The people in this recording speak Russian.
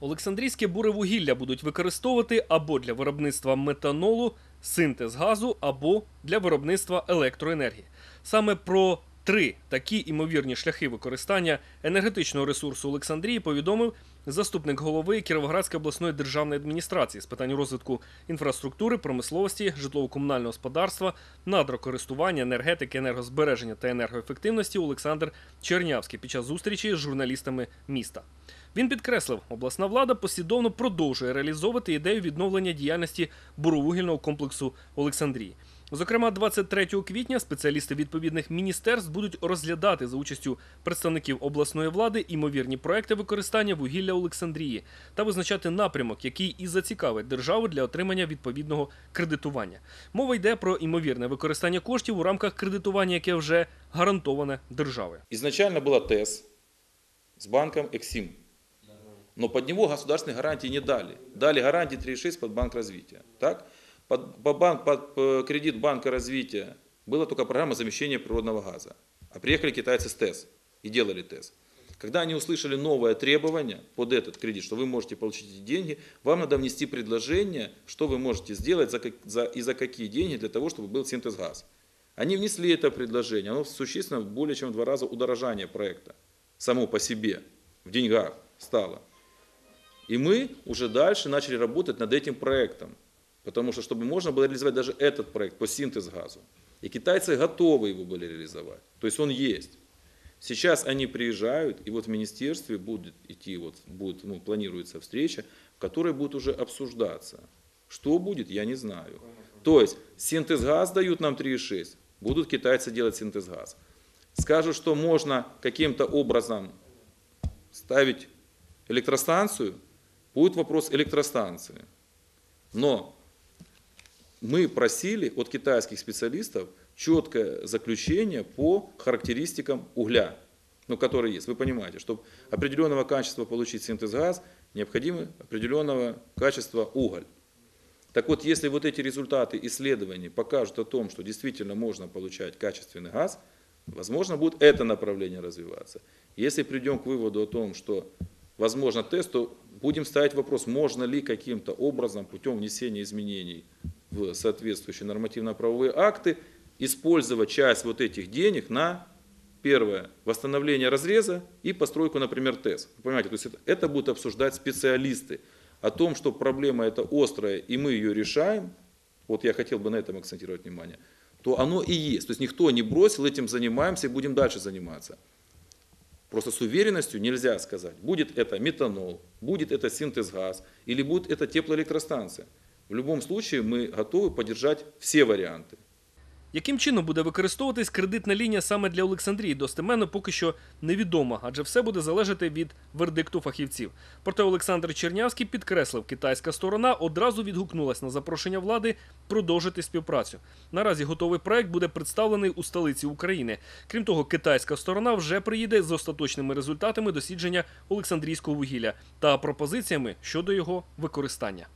Олександрійське буревугілля будуть використовувати або для виробництва метанолу, синтез газу, або для виробництва електроенергії. Саме про три такі імовірні шляхи використання енергетичного ресурсу Олександрії повідомив заступник голови Кіровоградської обласної державної адміністрації з питань розвитку інфраструктури, промисловості, житлово-комунального господарства, надрокористування, енергетики, енергозбереження та енергоефективності Олександр Чернявський під час зустрічі з журналістами міста. Він підкреслив, обласна влада послідовно продовжує реалізовувати ідею відновлення діяльності буровугільного комплексу Олександрії. Зокрема, 23 квітня спеціалісти відповідних міністерств будуть розглядати за участю представників обласної влади імовірні проекти використання вугілля Олександрії та визначати напрямок, який і зацікавить державу для отримання відповідного кредитування. Мова йде про імовірне використання коштів у рамках кредитування, яке вже гарантоване державою. Изначально была ТЭС с банком Эксим. Но под него государственные гарантии не дали. Дали гарантии 3,6 под Банк развития. Так? Под, по банк, под э, кредит Банка развития была только программа замещения природного газа. А приехали китайцы с ТЭС и делали ТЭС. Когда они услышали новое требование под этот кредит, что вы можете получить эти деньги, вам надо внести предложение, что вы можете сделать за, за- и за какие деньги для того, чтобы был синтез газ. Они внесли это предложение, оно существенно более чем в два раза удорожание проекта само по себе в деньгах стало. И мы уже дальше начали работать над этим проектом, потому что чтобы можно было реализовать даже этот проект по синтез газу. И китайцы готовы его были реализовать, то есть он есть. Сейчас они приезжают, и вот в министерстве будет идти, вот будет, ну, планируется встреча, в которой будет уже обсуждаться. Что будет, я не знаю. То есть синтез газ дают нам 3,6, будут китайцы делать синтез газ. Скажут, что можно каким-то образом ставить электростанцию, будет вопрос электростанции. Но мы просили от китайских специалистов четкое заключение по характеристикам угля, ну, который есть. Вы понимаете, чтобы определенного качества получить синтез газ, необходимо определенного качества уголь. Так вот, если вот эти результаты исследований покажут о том, что действительно можно получать качественный газ, возможно, будет это направление развиваться. Если придем к выводу о том, что возможно тест, то будем ставить вопрос, можно ли каким-то образом путем внесения изменений соответствующие нормативно-правовые акты использовать часть вот этих денег на Первое, восстановление разреза и постройку, например, ТЭС. Вы понимаете, то есть это, это будут обсуждать специалисты. О том, что проблема эта острая, и мы ее решаем, вот я хотел бы на этом акцентировать внимание, то оно и есть. То есть никто не бросил, этим занимаемся и будем дальше заниматься. Просто с уверенностью нельзя сказать, будет это метанол, будет это синтез газ или будет это теплоэлектростанция. В любом случае мы готовы поддержать все варианты. Яким чином буде використовуватись кредитна лінія саме для Олександрії, достеменно поки що невідомо, адже все буде залежати від вердикту фахівців. Проте Олександр Чернявський підкреслив, китайська сторона одразу відгукнулась на запрошення влади продовжити співпрацю. Наразі готовий проект буде представлений у столиці України. Крім того, китайська сторона вже приїде з остаточними результатами дослідження Олександрійського вугілля та пропозиціями щодо його використання.